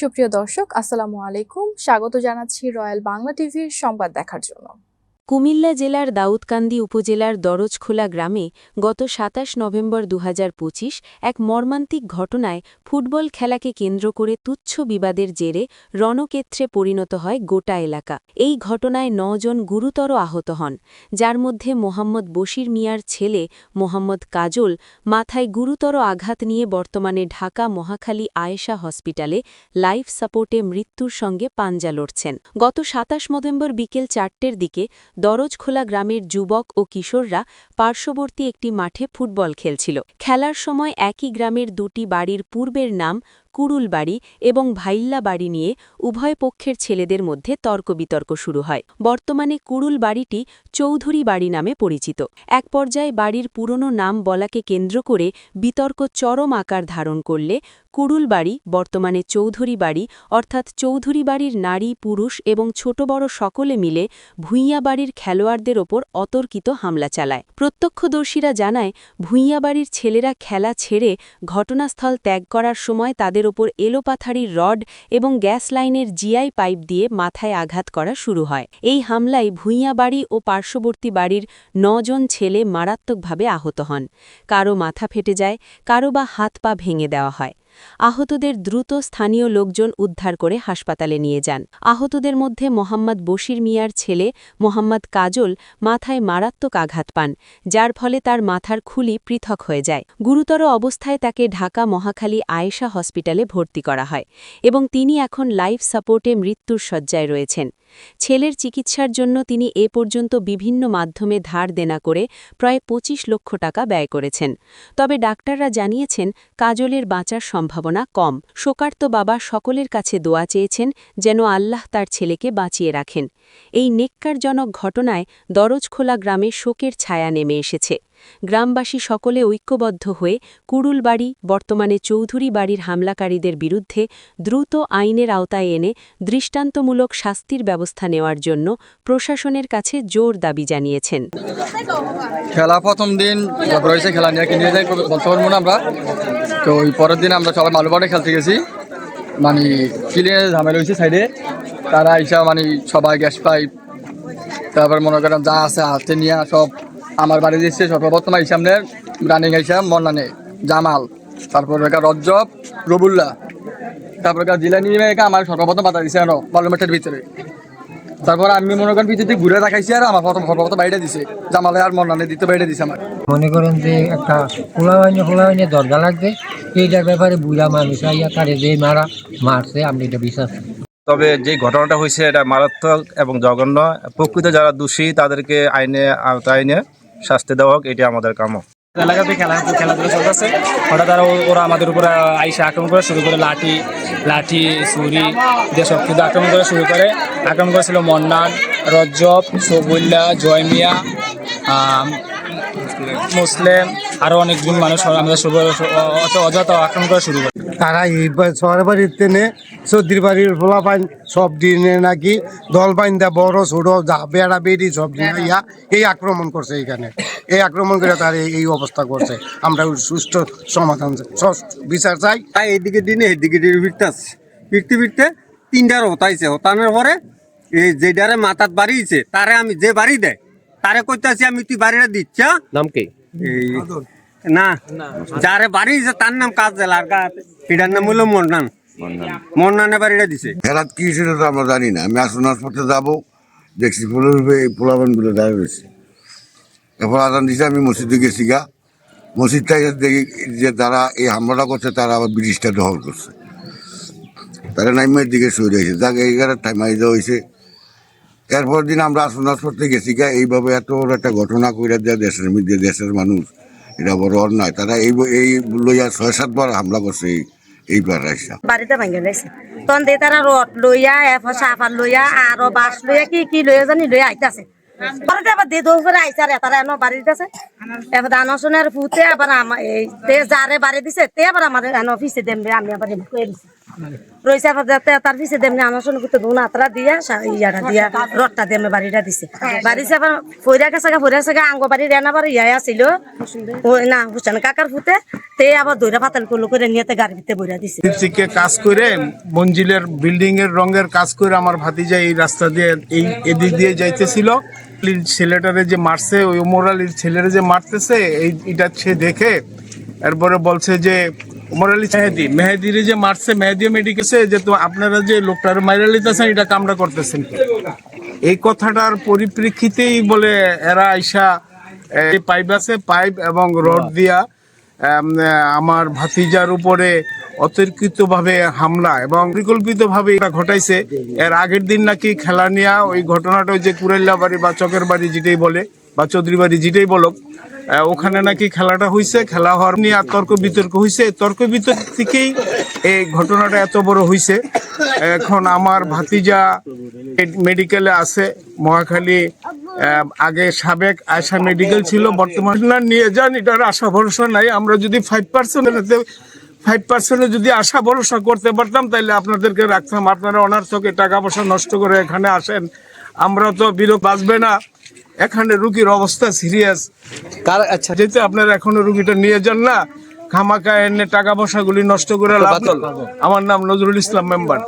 সুপ্রিয় দর্শক আসসালামু আলাইকুম। স্বাগত জানাচ্ছি রয়্যাল বাংলা টিভির সংবাদ দেখার জন্য। কুমিল্লা জেলার দাউদকান্দি উপজেলার দরজখোলা গ্রামে গত সাতাশ নভেম্বর দু এক মর্মান্তিক ঘটনায় ফুটবল খেলাকে কেন্দ্র করে তুচ্ছ বিবাদের জেরে রণক্ষেত্রে পরিণত হয় গোটা এলাকা। এই ঘটনায় নজন গুরুতর আহত হন, যার মধ্যে মোহাম্মদ বশির মিয়ার ছেলে মোহাম্মদ কাজল মাথায় গুরুতর আঘাত নিয়ে বর্তমানে ঢাকা মহাখালী আয়েশা হসপিটালে লাইফ সাপোর্টে মৃত্যুর সঙ্গে পাঞ্জা লড়ছেন। গত সাতাশ নভেম্বর বিকেল চারটের দিকে দরজখোলা গ্রামের যুবক ও কিশোররা পার্শ্ববর্তী একটি মাঠে ফুটবল খেলছিল। খেলার সময় একই গ্রামের দুটি বাড়ির পূর্বের নাম কুড়ুল বাড়ি এবং ভাইল্লা বাড়ি নিয়ে উভয় পক্ষের ছেলেদের মধ্যে তর্ক বিতর্ক শুরু হয়। বর্তমানে কুড়ুল বাড়িটি চৌধুরী বাড়ি নামে পরিচিত। এক পর্যায়ে বাড়ির পুরনো নাম বলাকে কেন্দ্র করে বিতর্ক চরম আকার ধারণ করলে কুড়ুল বাড়ি বর্তমানে চৌধুরী বাড়ি অর্থাৎ চৌধুরী বাড়ির নারী, পুরুষ এবং ছোট বড় সকলে মিলে ভূঁইয়া বাড়ির খেলোয়াড়দের ওপর অতর্কিত হামলা চালায়। প্রত্যক্ষদর্শীরা জানায় ভূঁইয়া বাড়ির ছেলেরা খেলা ছেড়ে ঘটনাস্থল ত্যাগ করার সময় তাদের ওপর এলোপাথারির রড এবং গ্যাস লাইনের জিআই পাইপ দিয়ে মাথায় আঘাত করা শুরু হয়। এই হামলায় ভূঁইয়া বাড়ি ও পার্শ্ববর্তী বাড়ির নজন ছেলে মারাত্মকভাবে আহত হন। কারও মাথা ফেটে যায়, কারও বা হাত পা ভেঙে দেওয়া হয়। আহতদের দ্রুত স্থানীয় লোকজন উদ্ধার করে হাসপাতালে নিয়ে যান। আহতদের মধ্যে মোহাম্মদ বশির মিয়ার ছেলে মোহাম্মদ কাজল মাথায় মারাত্মক আঘাত পান, যার ফলে তার মাথার খুলি পৃথক হয়ে যায়। গুরুতর অবস্থায় তাকে ঢাকা মহাখালী আয়েশা হসপিটালে ভর্তি করা হয় এবং তিনি এখন লাইফ সাপোর্টে মৃত্যুর শয্যায় রয়েছেন। ছেলের চিকিৎসার জন্য তিনি এ পর্যন্ত বিভিন্ন মাধ্যমে ধার দেনা করে প্রায় ২৫ লক্ষ টাকা ব্যয় করেছেন। তবে ডাক্তাররা জানিয়েছেন, কাজলের বাঁচার সম্ভাবনা কম। শোকার্ত বাবা সকলের কাছে দোয়া চেয়েছেন যেন আল্লাহ তার ছেলেকে বাঁচিয়ে রাখেন। এই নেককারজনক ঘটনায় দরজখোলা গ্রামে শোকের ছায়া নেমে এসেছে। গ্রামবাসী সকলে ঐক্যবদ্ধ হয়ে কুড়ুল বাড়ি বর্তমানে চৌধুরী বাড়ির হামলাকারীদের বিরুদ্ধে দ্রুত আইনের আওতায় এনে দৃষ্টান্তমূলক শাস্তির ব্যবস্থা নেওয়ার জন্য প্রশাসনের কাছে জোর দাবি জানিয়েছেন। খেলা প্রথম দিন রয়েছে খেলা নিয়ে কিনে যাই বলতে আমরা। তো ওই পরের দিন আমরা সবাই মালুবাড়ে খেলতে গেছি। মানে ফিলে ঝামেলা হয়েছে সাইডে তারা আইসা মানে সবাই গ্যাস পাইপ, তারপর মনে করেন যা আছে হাতে নিয়ে সব আমার বাড়ি দিচ্ছে সর্বপ্রথম আইসা আপনার রানিং আইসা মন্নানে জামাল তারপর একা রজ্জব রবুল্লাহ তারপর একা জিলা নিয়ে একা আমার সর্বপ্রথম বাধা দিছে আনো বালুমেটের ভিতরে। তারপর আমি মনে করেন পিছিয়ে ঘুরে দেখাইছি আর আমার প্রথম সর্বপ্রথম বাইরে দিছে জামালে আর মন্নানে দিতে বাইরে দিছে আমার। মনে করেন যে একটা খোলা হয়নি খোলা হয়নি দরজা লাগবে এইটার ব্যাপারে বুড়া মানুষ আইয়া তারে যে মারা মারছে আমি এটা বিশ্বাস তবে যে ঘটনাটা হয়েছে এটা মারাত্মক এবং জঘন্য। প্রকৃত যারা দোষী তাদেরকে আইনে আওতায় আইনে শাস্তি দেওয়া হোক এটি আমাদের কাম্য। এলাকাতে খেলা খেলাধুলা চলতেছে। হঠাৎ আর ওরা আমাদের উপরে আইসা আক্রমণ করা শুরু করে লাঠি লাঠি ছুরি দিয়ে সব কিছু আক্রমণ করা শুরু করে। আক্রমণ করেছিল মন্নান রজ্জব সবুল্লা জয়মিয়া মুসলিম আরও অনেকজন মানুষ আমাদের অযথা আক্রমণ করা শুরু করে। তারা এই শহরের বাড়ির তেনে সর্দির বাড়ির ফোলা পাইন সব দিনে নাকি দল পাইন দা বড় ছোট বেড়া বেড়ি সব দিন ইয়া এই আক্রমণ করছে এখানে এই আক্রমণ করে তার এই- এই অবস্থা করছে। আমরা সুষ্ঠু সমাধান চাই, বিচার চাই। তাই এইদিকে দিনে এইদিকে দিনে ফিরতেছে ফিরতে ফিরতে তিনটার হতাইছে হতানোর পরে এই যেটারে মাথাত বাড়িয়েছে তারে আমি যে বাড়ি দেয় তারে কইতাছি আমি তুই বাড়িটা দিচ্ছা? নাম কি? না যারে বাড়িয়েছে তার নাম কাজ দেল আর গা- এটার নাম হলো মন্নান মন্নানে বাড়িটা দিছে। কি তো আমরা জানি না। আমি আসুন হাসপাতালে যাব দেখছি ফুলের এই পোলাবানগুলো দাঁড়িয়ে রয়েছে। এরপর আদান দিছে আমি মসজিদে গেছি গা। মসজিদটা দেখি যে তারা এই হামলাটা করছে তারা আবার ব্রিটিশটা দখল করছে। তারা নাইমের দিকে যাকে দেওয়া হয়েছে এরপর দিন আমরা আসুন হাসপাতালে গেছি গা। এইভাবে এত বড় একটা ঘটনা করে দেয় দেশের মধ্যে দেশের মানুষ এটা বড় অন্যায়। তারা এই এই লইয়া ছয় সাতবার হামলা করছে এই এইবার রাইসা বাড়িতে ভাঙে লাইছে তখন দে তারা রড লইয়া এরপর সাফার লইয়া আরও বাস লইয়া, কি কি লইয়া জানি লইয়া আইতাছে। পরে আবার দে দোষ করে আইসা রে তারা এনো বাড়ি দিতেছে এবার আনসনের ফুতে আবার আমার এই যারে বাড়ি দিছে, তে আবার আমাদের এনো অফিসে দেন আমি আবার কয়ে দিছি তার পিছে আতরা দিয়া ইয়াটা দিয়া বাড়িটা দিছে। আবার ফইরা ফইরা আঙ্গ বাড়ি না, হুসেন কাকার ফুতে তে আবার দইরা পাতাল করল করে বইরা দিছে। কাজ করে মঞ্জিলের বিল্ডিং এর রঙের কাজ করে আমার ভাতিজা এই রাস্তা দিয়ে এই এদিক দিয়ে যাইতেছিল। ছেলেটারে যে মারছে, ওই ওমর আলীর ছেলেরা যে মারতেছে, এই এটা সে দেখে, এরপরে বলছে যে আলী মেহেদি, মেহেদির যে মারছে, মেহেদি মেডিকেছে যে তো আপনারা যে লোকটার মাইরা লিতেছেন এটা কামড়া করতেছেন এই কথাটার পরিপ্রেক্ষিতেই বলে এরা আইসা এই পাইপ আছে পাইপ এবং রড দিয়া আমার ভাতিজার উপরে অতর্কিতভাবে হামলা এবং পরিকল্পিতভাবে এটা ঘটাইছে। এর আগের দিন নাকি খেলা নিয়ে ওই ঘটনাটা ওই যে কুরাইল্লা বাড়ি বা চকের বাড়ি যেটাই বলে বা চৌধুরী বাড়ি যেটাই বলক ওখানে নাকি খেলাটা হয়েছে খেলা হওয়ার নিয়ে তর্ক বিতর্ক হয়েছে তর্ক বিতর্ক থেকেই এই ঘটনাটা এত বড় হয়েছে এখন আমার ভাতিজা মেডিকেলে আছে, মহাখালী আগে সাবেক আয়সা মেডিকেল ছিল, বর্তমান নিয়ে যান, এটার আশা ভরসা নাই। আমরা যদি ফাইভ পার্সেন্ট ফাইভ পার্সেন্টে যদি আশা ভরসা করতে পারতাম তাহলে আপনাদেরকে রাখতাম। আপনারা অনার্থকে টাকা পয়সা নষ্ট করে এখানে আসেন। আমরা তো বিরোধ বাঁচবে না। এখানে রুগীর অবস্থা সিরিয়াস কার আচ্ছা। যেহেতু আপনারা এখনও রুগীটা নিয়ে যান না খামাকা এনে টাকা পয়সাগুলি নষ্ট করে লাভ আমার নাম নজরুল ইসলাম মেম্বার।